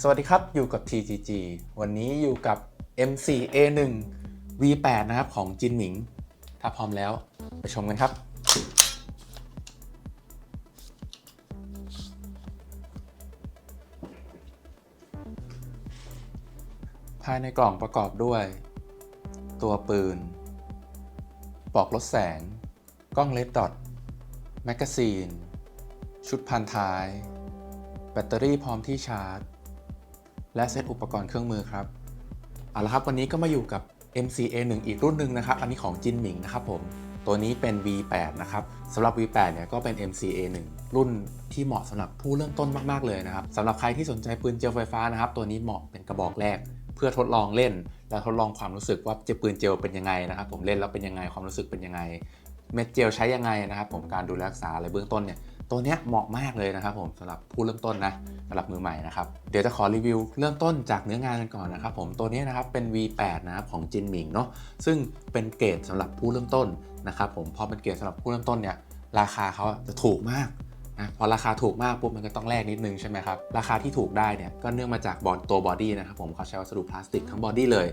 สวัสดีครับ อยู่กับ TGG วันนี้อยู่กับ M4A1 V8 นะครับของจินหมิง ถ้าพร้อมแล้วไปชมกันครับ ภายในกล่องประกอบด้วย ตัวปืน ปลอกลดแสง กล้องเลดดอทแมกกาซีน ชุดพันท้าย แบตเตอรี่พร้อมที่ชาร์จ และเซตอุปกรณ์เครื่องมือครับเอาละครับวันนี้ก็มาอยู่กับ MCA1 อีกรุ่นหนึ่งนะครับอันนี้ของจินหมิงนะครับผมตัวนี้เป็น V8 นะครับสำหรับ V8 เนี่ยก็เป็น MCA1 รุ่นที่เหมาะสำหรับผู้เริ่มต้นมาก ๆ เลยนะครับสำหรับใครที่สนใจปืนเจลไฟฟ้านะครับ ตัวนี้เหมาะเป็นกระบอกแรก เพื่อทดลองเล่น และทดลองความรู้สึกว่าเจปืนเจลเป็นยังไงนะครับผมเล่นแล้วเป็นยังไงความรู้สึกเป็นยังไง เม็ดเจลใช้ยังไงนะครับผมการดูแลรักษาอะไรเบื้องต้นเนี่ย ตัวเนี้ยเหมาะมากเลยนะครับผมสำหรับผู้เริ่มต้นนะสำหรับมือใหม่นะครับเดี๋ยวจะขอรีวิวเริ่มต้นจากเนื้องานกันก่อนนะครับผมตัวนี้นะครับเป็น V8 นะครับของจินหมิงเนาะซึ่งเป็นเกรดสำหรับผู้เริ่มต้นนะครับผมพอเป็นเกรดสำหรับผู้เริ่มต้นเนี่ยราคาเขาจะถูกมากนะพอราคาถูกมากปุ๊บมันก็ต้องแลกนิดนึงใช่ไหมครับราคาที่ถูกได้เนี่ยก็เนื่องมาจากบอดตัวบอดี้นะครับผมเขาใช้วัสดุพลาสติกทั้งบอดี้เลย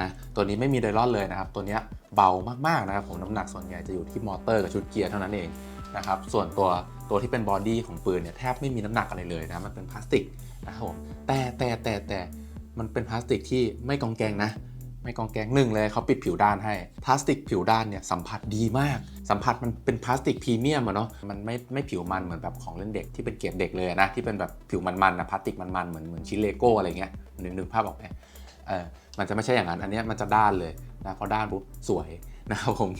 นะตัวนี้ไม่มีไดรอนเลยนะครับตัวเนี้ยเบามากๆนะครับผมน้ำหนักส่วนใหญ่จะอยู่ที่มอเตอร์กับชุดเกียร์เท่านั้นเอง นะครับส่วนตัวตัวที่เป็นบอดี้ของปืนเนี่ยแทบไม่มีน้ำหนักอะไรเลยนะมันเป็นพลาสติกนะครับผมแต่แต่แต่แต่มันเป็นพลาสติกที่ไม่กองแกงนะ ไม่กองแกงหนึ่งเลยเขาปิดผิวด้านให้พลาสติกผิวด้านเนี่ยสัมผัสดีมาก สัมผัสมันเป็นพลาสติกพรีเมียมอะเนาะมันไม่ไม่ผิวมันเหมือนแบบของเล่นเด็กที่เป็นเกรดเด็กเลยนะที่เป็นแบบผิวมันๆนะพลาสติกมันๆเหมือนเหมือนชิ้นเลโก้อะไรเงี้ยนึกนึกภาพออกไหมเออ มันจะไม่ใช่อย่างนั้น อันนี้มันจะด้านเลยนะพอด้านปุ๊บสวยนะครับผม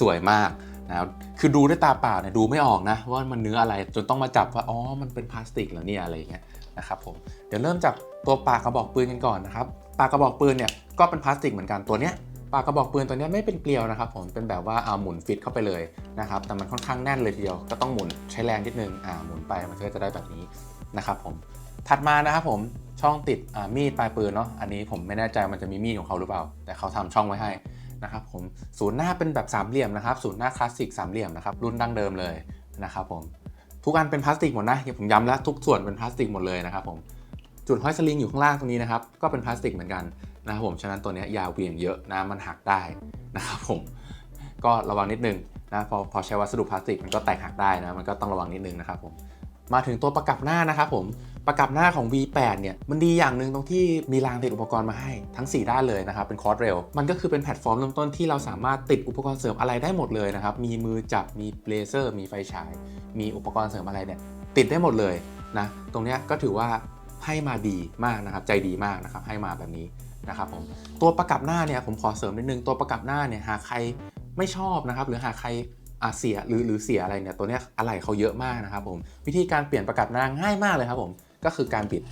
สวยมากนะครับคือดูด้วยตาเปล่าเนี่ยดูไม่ออกนะว่ามันเนื้ออะไรจนต้องมาจับว่าอ๋อมันเป็นพลาสติกเหรอเนี่ยอะไรอย่างเงี้ยนะครับผมเดี๋ยวเริ่มจากตัวปากกระบอกปืนกันก่อนนะครับปากกระบอกปืนเนี่ยก็เป็นพลาสติกเหมือนกันตัวเนี้ยปากกระบอกปืนตัวเนี้ยไม่เป็นเกลียวนะครับผมเป็นแบบว่าเอาหมุนฟิตเข้าไปเลยนะครับแต่มันค่อนข้างแน่นเลยทีเดียวก็ต้องหมุนใช้แรงนิดนึงอ่าหมุนไปมันก็จะได้แบบนี้นะครับผม ถัดมานะครับผมช่องติดมีดปลายปืนเนาะอันนี้ผมไม่แน่ใจมันจะมีมีดของเขาหรือเปล่า แต่เขาทำช่องไว้ให้นะครับผมศูนย์หน้าเป็นแบบสามเหลี่ยมนะครับศูนย์หน้าคลาสสิกสามเหลี่ยมนะครับรุ่นดั้งเดิมเลยนะครับผมทุกอันเป็นพลาสติกหมดนะผมย้ำแล้วทุกส่วนเป็นพลาสติกหมดเลยนะครับผมจุดห้อยสลิงอยู่ข้างล่างตรงนี้นะครับก็เป็นพลาสติกเหมือนกันนะครับผมฉะนั้นตัวนี้ยาวเหวี่ยงเยอะนะมันหักได้นะครับผมก็ระวังนิดนึงนะพอพอใช้วัสดุพลาสติกมันก็แตกหักได้นะมันก็ต้องระวังนิดนึงนะครับผมมาถึงตัวประกับหน้านะครับผม ประกับหน้าของ V8 เนี่ยมันดีอย่างหนึ่งตรงที่มีรางติดอุปกรณ์มาให้ทั้ง 4 ด้านเลยนะครับเป็นคอร์สเรลมันก็คือเป็นแพลตฟอร์มเริ่มต้นที่เราสามารถติดอุปกรณ์เสริมอะไรได้หมดเลยนะครับมีมือจับมีเลเซอร์ มีไฟฉาย มีอุปกรณ์เสริมอะไรเนี่ยติดได้หมดเลยนะตรงเนี้ยก็ถือว่าให้มาดีมากนะครับใจดีมากนะครับให้มาแบบนี้นะครับผมตัวประกับหน้าเนี่ยผมขอเสริมนิดนึงตัวประกับหน้าเนี่ยหากใครไม่ชอบนะครับหรือหากใครอาเสียหรือหรือเสียอะไรเนี่ยตัวเนี้ยอะไรเขาเยอะมากนะครับผมวิธีการเปลี่ยนประกับหน้าง่ายมากเลยครับผม ก็คือการบิด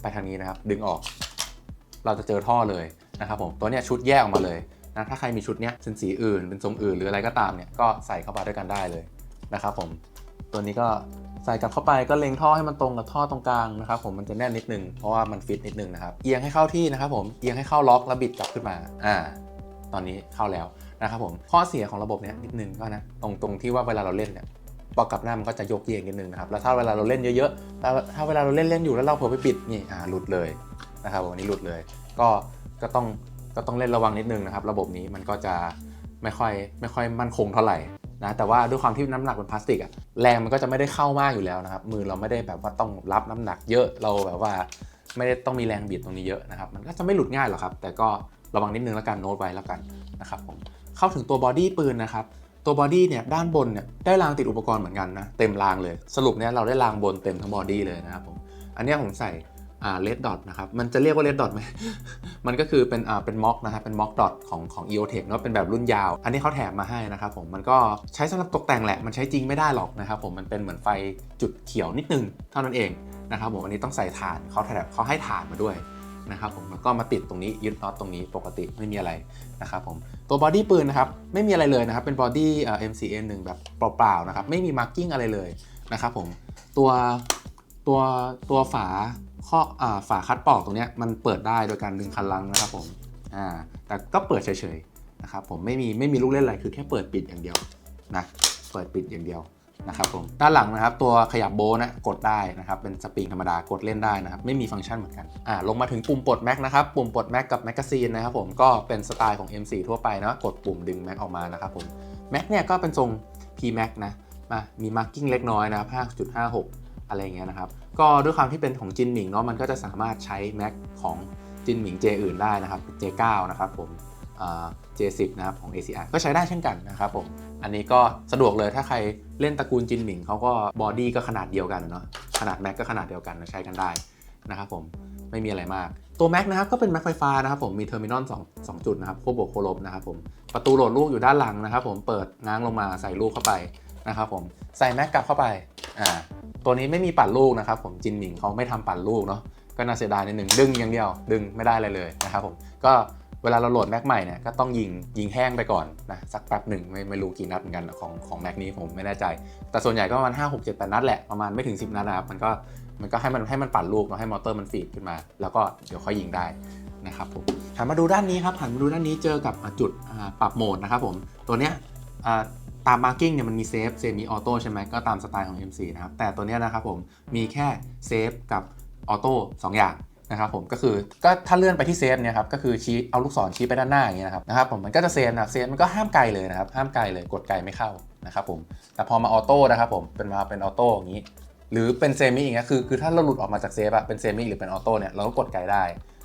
ไปทางนี้นะครับ ดึงออก เราจะเจอท่อเลยนะครับผมตัวเนี้ยชุดแยกออกมาเลยนะถ้าใครมีชุดเนี้ยเป็นสีอื่นเป็นทรงอื่นหรืออะไรก็ตามเนี่ยก็ใส่เข้ามาด้วยกันได้เลยนะครับผมตัวนี้ก็ใส่กลับเข้าไปก็เล็งท่อให้มันตรงกับท่อตรงกลางนะครับผมมันจะแน่นนิดนึงเพราะว่ามันฟิตนิดนึงนะครับเอียงให้เข้าที่นะครับผมเอียงให้เข้าล็อกแล้วบิดกลับขึ้นมาอ่าตอนนี้เข้าแล้วนะครับผมข้อเสียของระบบเนี้ยนิดนึงก็นะตรงตรงที่ว่าเวลาเราเล่นเนี่ย ปอกกับหน้ามันก็จะยกเยงนิดนึงนะครับแล้วถ้าเวลาเราเล่นเยอะๆถ้าถ้าเวลาเราเล่นเล่นอยู่แล้วเราเผลอไปปิดนี่อ่าหลุดเลยนะครับวันนี้หลุดเลย ก็ก็ต้องก็ต้องเล่นระวังนิดนึงนะครับ ระบบนี้มันก็จะไม่ค่อยไม่ค่อยมั่นคงเท่าไหร่นะแต่ว่าด้วยความที่น้ำหนักเป็นพลาสติกอะแรงมันก็จะไม่ได้เข้ามากอยู่แล้วนะครับ มือเราไม่ได้แบบว่าต้องรับน้ำหนักเยอะเราแบบว่า ไม่ได้ต้องมีแรงบิดตรงนี้เยอะนะครับ มันก็จะไม่หลุดง่ายหรอกครับ แต่ก็ระวังนิดนึงแล้วกันโน้ตไว้แล้วกันนะครับผมเข้าถึงตัวบอดี้ปืนนะครับ ตัวบอดี้เนี่ยด้านบนเนี่ยได้รางติดอุปกรณ์เหมือนกันนะเต็มรางเลย สรุปเนี่ยเราได้รางบนเต็มทั้งบอดี้เลยนะครับผมอันนี้ผมใส่อ่าเลดดอทนะครับมันจะเรียกว่าเลดดอทไหมมันก็คือเป็นอ่าเป็นม็อกนะครับเป็นม็อกดอทของของ EOTech เนาะเป็นแบบรุ่นยาว อันนี้เขาแถมมาให้นะครับผมมันก็ใช้สำหรับตกแต่งแหละ มันใช้จริงไม่ได้หรอกนะครับผมมันเป็นเหมือนไฟจุดเขียวนิดนึงเท่านั้นเองนะครับผมอันนี้ต้องใส่ถ่านเขาแถมเขาให้ถ่านมาด้วย นะครับผมแล้วก็มาติดตรงนี้ยึดน็อตตรงนี้ปกติไม่มีอะไรนะครับผมตัวบอดี้ปืนนะครับไม่มีอะไรเลยนะครับเป็นบอดี้ MCN 1แบบเปล่าๆนะครับไม่มีมาร์กิ้งอะไรเลยนะครับผมตัวตัวตัวฝาข้อฝาคัดปอกตรงนี้มันเปิดได้โดยการดึงคันลังนะครับผมอ่าแต่ก็เปิดเฉยๆนะครับผมไม่มีไม่มีลูกเล่นอะไรคือแค่เปิดปิดอย่างเดียวนะเปิดปิดอย่างเดียว นะครับผมด้านหลังนะครับตัวขยับโบว์นะกดได้นะครับเป็นสปริงธรรมดากดเล่นได้นะครับไม่มีฟังก์ชันเหมือนกันอ่าลงมาถึงปุ่มปลดแม็กนะครับปุ่มปลดแม็กกับแมกกาซีนนะครับผมก็เป็นสไตล์ของ M4 ทั่วไปนะกดปุ่มดึงแม็กออกมานะครับผมแม็กเนี่ยก็เป็นทรง P Max นะมามีมาร์กิ้งเล็กน้อยนะครับ5.56 อะไรเงี้ยนะครับก็ด้วยความที่เป็นของจินหมิงเนาะมันก็จะสามารถใช้แม็กของจินหมิง J อื่นได้นะครับ J9 นะครับผม J10 นะครับของ ACR ก็ใช้ได้เช่นกันนะครับผม อันนี้ก็สะดวกเลยถ้าใครเล่นตระกูลจินหมิงเขาก็บอดี้ก็ขนาดเดียวกันเนาะขนาดแม็กก็ขนาดเดียวกันใช้กันได้นะครับผมไม่มีอะไรมาก ตัวแม็กนะครับก็เป็นแม็กไฟฟ้านะครับผมมีเทอร์มินอล2 2จุดนะครับขั้วบบวกขั้วลบนะครับผมประตูโหลดลูกอยู่ด้านหลังนะครับผมเปิดง้างลงมาใส่ลูกเข้าไปนะครับผมใส่แม็กกลับเข้าไปอ่าตัวนี้ไม่มีปั่นลูกนะครับผมจินหมิงเขาไม่ทำปั่นลูกเนาะก็น่าเสียดายนิดหนึ่งดึงอย่างเดียวดึงไม่ได้อะไรเลยนะครับผมก็ เวลาเราโหลดแม็กใหม่เนี่ยก็ต้องยิงยิงแห้งไปก่อนนะสักแป๊บหนึ่งไม่ไม่รู้กี่นัดเหมือนกันของของแม็กนี้ผมไม่แน่ใจ แต่ส่วนใหญ่ก็ประมาณ5 6 7 8นัดแหละประมาณไม่ถึง 10 นัดนะครับมันก็มันก็ให้มันให้มันปั่นลูกเนาะให้มอเตอร์มันฟีดขึ้นมา แล้วก็เดี๋ยวค่อยยิงได้นะครับผมหันมาดูด้านนี้ครับหันมาดูด้านนี้เจอกับจุดปรับโหมดนะครับผมตัวเนี้ยตามมาร์กิ้งเนี่ยมันมีเซฟเซมิออโต้ใช่ไหมก็ตามสไตล์ของ M4 นะครับแต่ตัวเนี้ยนะครับผมมีแค่เซฟกับออโต้สองอย่าง นะครับผมก็คือก็ถ้าเลื่อนไปที่เซฟเนี่ยครับก็คือชี้เอาลูกศรชี้ไปด้านหน้าอย่างเงี้ยนะครับนะครับผมมันก็จะเซฟนะเซฟมันก็ห้ามไกลเลยนะครับห้ามไกลเลยกดไกลไม่เข้านะครับผมแต่พอมาออโต้นะครับผมเป็นมาเป็นออโต้อย่างนี้ หรือเป็นเซมิอย่างเงี้ยคือคือถ้าเราหลุดออกมาจากเซฟอะเป็นเซมิหรือเป็นออโต้เนี่ยเราก็กดไกลได้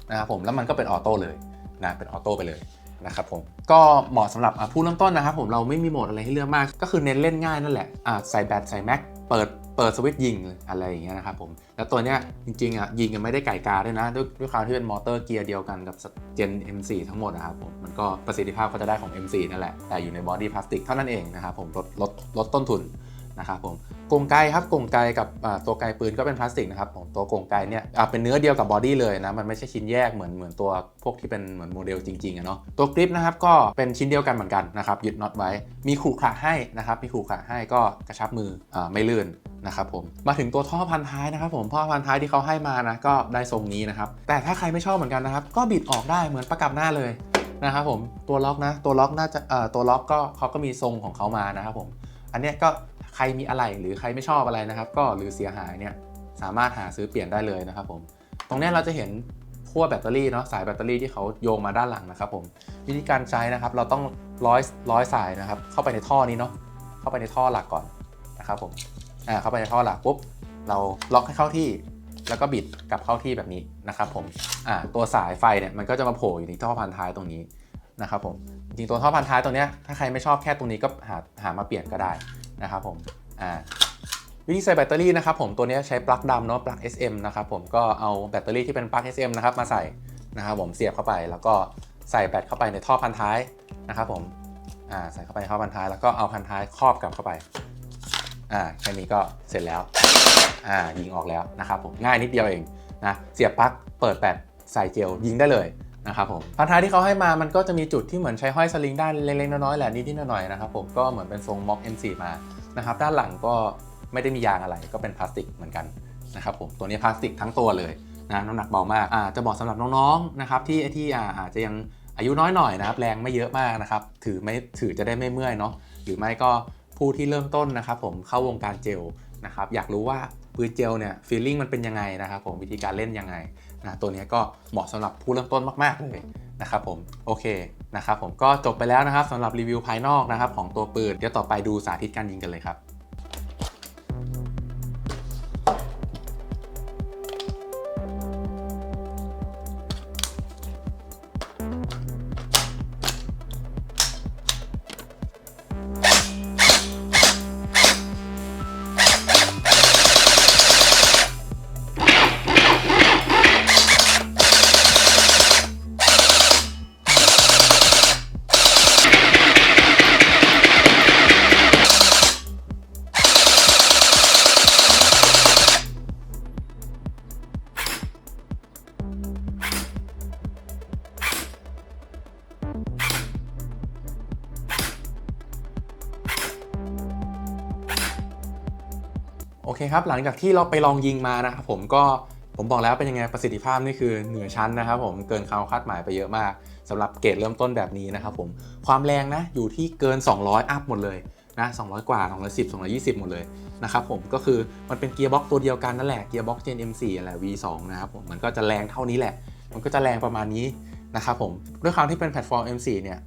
นะครับผมแล้วมันก็เป็นออโต้เลยนะเป็นออโต้ไปเลยนะครับผมก็เหมาะสำหรับผู้เริ่มต้นนะครับผมเราไม่มีโหมดอะไรให้เลือกมาก ก็คือเน้นเล่นง่ายนั่นแหละอะใส่แบตใส่แม็กเปิด เปิดสวิตช์ยิงอะไรอย่างเงี้ยนะครับผมแล้วตัวเนี้ยจริงๆอะยิงกันไม่ได้ไก่กาด้วยนะ ด้วยด้วยความที่เป็นมอเตอร์เกียร์เดียวกันกับเจน M4 ทั้งหมดนะครับผมมันก็ประสิทธิภาพก็จะได้ของ M4 นั่นแหละแต่อยู่ในบอดี้พลาสติกเท่านั้นเองนะครับผมลดลดลดต้นทุนนะครับผมกงไกครับกงไกกับตัวไกปืนก็เป็นพลาสติกนะครับผมตัวกงไกเนี่ยเป็นเนื้อเดียวกับบอดี้เลยนะมันไม่ใช่ชิ้นแยกเหมือนเหมือนตัวพวกที่เป็นเหมือนโมเดลจริงๆอะเนาะตัวกริปนะครับก็เป็นชิ้นเดียวกันเหมือนกันนะครับยึดน็อตไว้ มีขูดขะให้นะครับมีขูดขะให้ก็กระชับมืออไม่ลื่น นะครับผมมาถึงตัวท่อพันท้ายนะครับผมท่อพันท้ายที่เขาให้มานะก็ได้ทรงนี้นะครับแต่ถ้าใครไม่ชอบเหมือนกันนะครับ ก็บิดออกได้เหมือนประกับหน้าเลยนะครับผมตัวล็อกนะตัวล็อกน่าจะเอ่อตัวล็อกก็เขาก็มีทรงของเขามานะครับผมอันเนี้ยก็ใครมีอะไรหรือใครไม่ชอบอะไรนะครับ ก็หรือเสียหายเนี่ยสามารถหาซื้อเปลี่ยนได้เลยนะครับผมตรงเนี้ยเราจะเห็นขั้วแบตเตอรี่เนาะสายแบตเตอรี่ที่เขาโยงมาด้านหลังนะครับผมวิธีการใช้นะครับ เราต้องร้อยร้อยสายนะครับ เข้าไปในท่อนี้เนาะเข้าไปในท่อหลักก่อนนะครับผม อ่าเข้าไปในท่อหลักปุ๊บเราล็อกให้เข้าที่ แล้วก็บิดกลับเข้าที่แบบนี้นะครับผมอ่าตัวสายไฟเนี่ยมันก็จะมาโผล่อยู่ในท่อพันท้ายตรงนี้นะครับผมจริงตัวท่อพันท้ายตรงเนี้ยถ้าใครไม่ชอบแค่ตรงนี้ก็หาหามาเปลี่ยนก็ได้นะครับผมอ่าวิธีใส่แบตเตอรี่นะครับผมตัวนี้ใช้ปลั๊กดำเนาะปลั๊ก SM นะครับผมก็เอาแบตเตอรี่ที่เป็นปลั๊ก SM นะครับมาใส่นะครับผมเสียบเข้าไป แล้วก็ใส่แบตเข้าไปในท่อพันท้ายนะครับผมอ่าใส่เข้าไปในท่อพันท้ายแล้วก็เอาพันท้ายครอบกลับเข้าไป อ่าแค่นี้ก็เสร็จแล้วอ่ายิงออกแล้วนะครับผมง่ายนิดเดียวเองนะเสียบปลั๊กเปิดแบตใส่เจลยิงได้เลยนะครับผมพันท้ายที่เขาให้มามันก็จะมีจุดที่เหมือนใช้ห้อยสลิงได้เล็กๆน้อยๆแหละนิดๆหน่อยๆนะครับผมก็เหมือนเป็นทรงม็อก M4 มานะครับด้านหลังก็ไม่ได้มียางอะไรก็เป็นพลาสติกเหมือนกันนะครับผมตัวนี้พลาสติกทั้งตัวเลยนะน้ำหนักเบามากอ่าจะเหมาะสำหรับน้องๆนะครับที่ที่อ่าอาจจะยังอายุน้อยหน่อยนะครับแรงไม่เยอะมากนะครับถือไม่ถือจะได้ไม่เมื่อยเนาะหรือไม่ก็ ผู้ที่เริ่มต้นนะครับผมเข้าวงการเจลนะครับอยากรู้ว่าปืนเจลเนี่ยฟีลลิ่งมันเป็นยังไงนะครับผมวิธีการเล่นยังไงนะตัวนี้ก็เหมาะสำหรับผู้เริ่มต้นมาก ๆ เลยนะครับผมโอเคนะครับผมก็จบไปแล้วนะครับสำหรับรีวิวภายนอกนะครับของตัวปืนเดี๋ยวต่อไปดูสาธิตการยิงกันเลยครับ เคครับ หลังจากที่เราไปลองยิงมานะครับผมก็ผมบอกแล้วเป็นยังไงประสิทธิภาพนี่คือเหนือชั้นนะครับผมเกินความคาดหมายไปเยอะมากสำหรับเกรดเริ่มต้นแบบนี้นะครับผมความแรงนะอยู่ที่เกิน 200 อัพหมดเลยนะ200 กว่า 210 220 หมดเลยนะครับผมก็คือมันเป็นเกียร์บ็อกตัวเดียวกันนั่นแหละเกียร์บ็อก Gen M4 แหละ V2 นะครับผมมันก็จะแรงเท่านี้แหละ มันก็จะแรงประมาณนี้นะครับผมด้วยความที่เป็นแพลตฟอร์ม M4 เนี่ย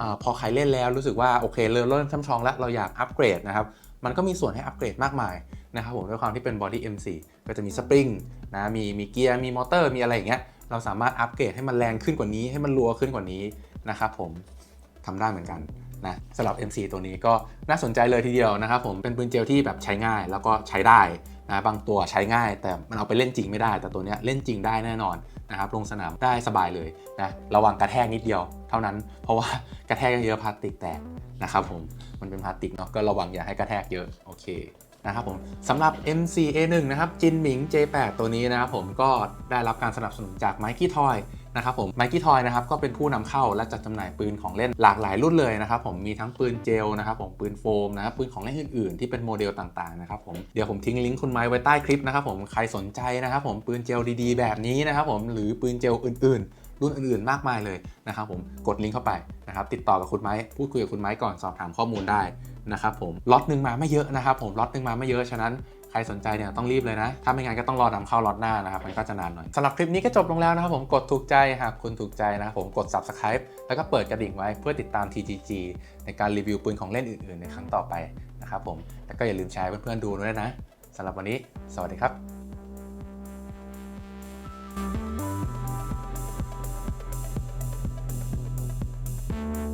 อพอใครเล่นแล้วรู้สึกว่าโอเคเริ่มเริ่มช่ำชองแล้วเราอยากอัปเกรดนะครับ มันก็มีส่วนให้อัปเกรดมากมายนะครับผมด้วยความที่เป็นบอดี้ M4 ก็จะมีสปริงนะมีมีเกียร์มีมอเตอร์มีอะไรอย่างเงี้ยเราสามารถอัปเกรดให้มันแรงขึ้นกว่านี้ให้มันรัวขึ้นกว่านี้นะครับผมทำได้เหมือนกันนะสำหรับ M4 ตัวนี้ก็น่าสนใจเลยทีเดียวนะครับผมเป็นปืนเจลที่แบบใช้ง่ายแล้วก็ใช้ได้ นะบางตัวใช้ง่าย แต่มันเอาไปเล่นจริงไม่ได้ แต่ตัวนี้เล่นจริงได้แน่นอนนะครับลงสนามได้สบายเลยนะระวังกระแทกนิดเดียวเท่านั้น เพราะว่ากระแทกเยอะพลาสติกแตกนะครับผมมันเป็นพลาสติกเนาะก็ระวังอย่าให้กระแทกเยอะโอเคนะครับผมสำหรับ MCA1 นะครับจินหมิง J8 ตัวนี้นะครับผมก็ได้รับการสนับสนุนจาก Mikey Toy นะครับผม Mikey Toy นะครับก็เป็นผู้นำเข้าและจัดจำหน่ายปืนของเล่นหลากหลายรุ่นเลยนะครับผมมีทั้งปืนเจลนะครับผมปืนโฟมนะครับปืนของเล่นอื่นๆที่เป็นโมเดลต่างๆนะครับผมเดี๋ยวผมทิ้งลิงก์คุณไม้ไว้ใต้คลิปนะครับผมใครสนใจนะครับผมปืนเจลดีๆ แบบนี้นะครับผมหรือปืนเจลอื่น ๆรุ่นอื่นๆ มากมายเลยนะครับผมกดลิงก์เข้าไปนะครับติดต่อกับคุณไม้พูดคุยกับคุณไม้ก่อนสอบถามข้อมูลได้นะครับผมล็อตหนึ่งมาไม่เยอะนะครับผมล็อตหนึ่งมาไม่เยอะฉะนั้น ใครสนใจเนี่ยต้องรีบเลยนะ ถ้าไม่งั้นก็ต้องรอนำเข้าล็อตหน้านะครับมันก็จะนานหน่อยสำหรับคลิปนี้ก็จบลงแล้วนะครับผมกดถูกใจหากคุณถูกใจนะครับผมกด subscribe แล้วก็เปิดกระดิ่งไว้เพื่อติดตาม TGG ในการรีวิวปืนของเล่นอื่นๆ ในครั้งต่อไปนะครับผมแล้วก็อย่าลืมแชร์เพื่อนๆดูด้วยนะสำหรับวันนี้ สวัสดีครับ